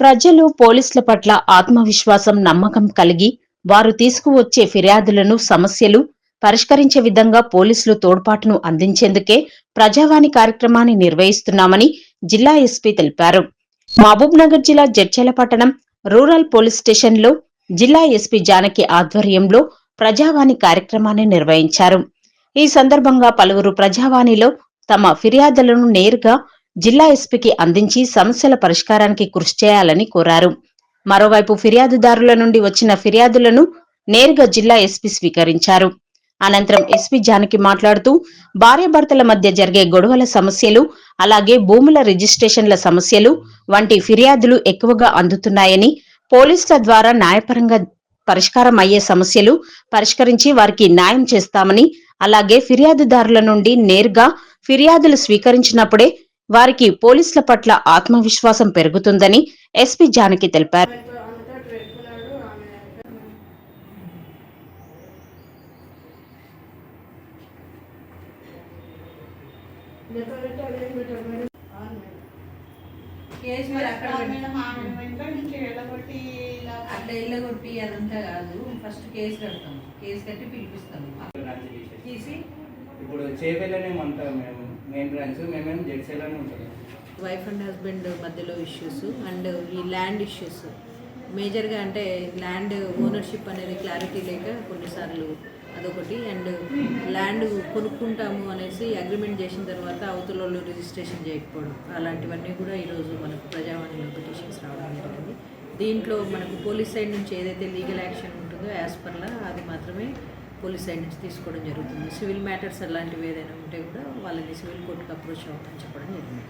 ప్రజలు పోలీసుల పట్ల ఆత్మవిశ్వాసం నమ్మకం కలిగి వారు తీసుకువచ్చే ఫిర్యాదులను సమస్యలు పరిష్కరించే విధంగా పోలీసులు తోడ్పాటును అందించేందుకే ప్రజావాణి కార్యక్రమాన్ని నిర్వహిస్తున్నామని జిల్లా ఎస్పీ తెలిపారు. మహబూబ్ నగర్ జిల్లా జడ్చల పట్టణం రూరల్ పోలీస్ స్టేషన్లో జిల్లా ఎస్పీ జానకి ఆధ్వర్యంలో ప్రజావాణి కార్యక్రమాన్ని నిర్వహించారు. ఈ సందర్భంగా పలువురు ప్రజావాణిలో తమ ఫిర్యాదులను నేరుగా జిల్లా ఎస్పీకి అందించి సమస్యల పరిష్కారానికి కృషి చేయాలని కోరారు. మరోవైపు ఫిర్యాదుదారుల నుండి వచ్చిన ఫిర్యాదులను నేరుగా జిల్లా ఎస్పీ స్వీకరించారు. అనంతరం ఎస్పీ జానకి మాట్లాడుతూ భార్యాభర్తల మధ్య జరిగే గొడవల సమస్యలు అలాగే భూముల రిజిస్ట్రేషన్ల సమస్యలు వంటి ఫిర్యాదులు ఎక్కువగా అందుతున్నాయని పోలీసుల ద్వారా న్యాయపరంగా పరిష్కారం అయ్యే సమస్యలు పరిష్కరించి వారికి న్యాయం చేస్తామని అలాగే ఫిర్యాదుదారుల నుండి నేరుగా ఫిర్యాదులు స్వీకరించినప్పుడే వారికి పోలీసుల పట్ల ఆత్మవిశ్వాసం పెరుగుతుందని ఎస్పీ జానకి తెలిపారు. అదంతా కాదు. ఫస్ట్ కేసు కడతాము. కేసు కట్టి పిలిపిస్తాము. తీసి ఇప్పుడు చేపల్లనే ఉంటాం మేము మెయిన్ బ్రాంచ్ మేమేం జెడ్సీలోనే ఉంటాం. వైఫ్ అండ్ హస్బెండ్ మధ్యలో ఇష్యూస్ అండ్ ఈ ల్యాండ్ ఇష్యూస్ మేజర్గా అంటే ల్యాండ్ ఓనర్షిప్ అనేది క్లారిటీ లేక కొన్నిసార్లు అదొకటి. అండ్ ల్యాండ్ కొనుక్కుంటాము అనేసి అగ్రిమెంట్ చేసిన తర్వాత అవతల వాళ్ళు రిజిస్ట్రేషన్ చేయకపోవడం. అలాంటివన్నీ కూడా ఈరోజు మనకు ప్రజావాణిలో పిటిషన్స్ రావడం జరిగింది. దీంట్లో మనకు పోలీస్ సైడ్ నుంచి ఏదైతే లీగల్ యాక్షన్ ఉంటుందో యాజ్ పర్లా అది మాత్రమే పోలీస్ సైడ్ నుంచి తీసుకోవడం జరుగుతుంది. సివిల్ మ్యాటర్స్ అలాంటివి ఏదైనా ఉంటే కూడా వాళ్ళని సివిల్ కోర్టుకు అప్రోచ్ అవుతామని చెప్పడం జరిగింది.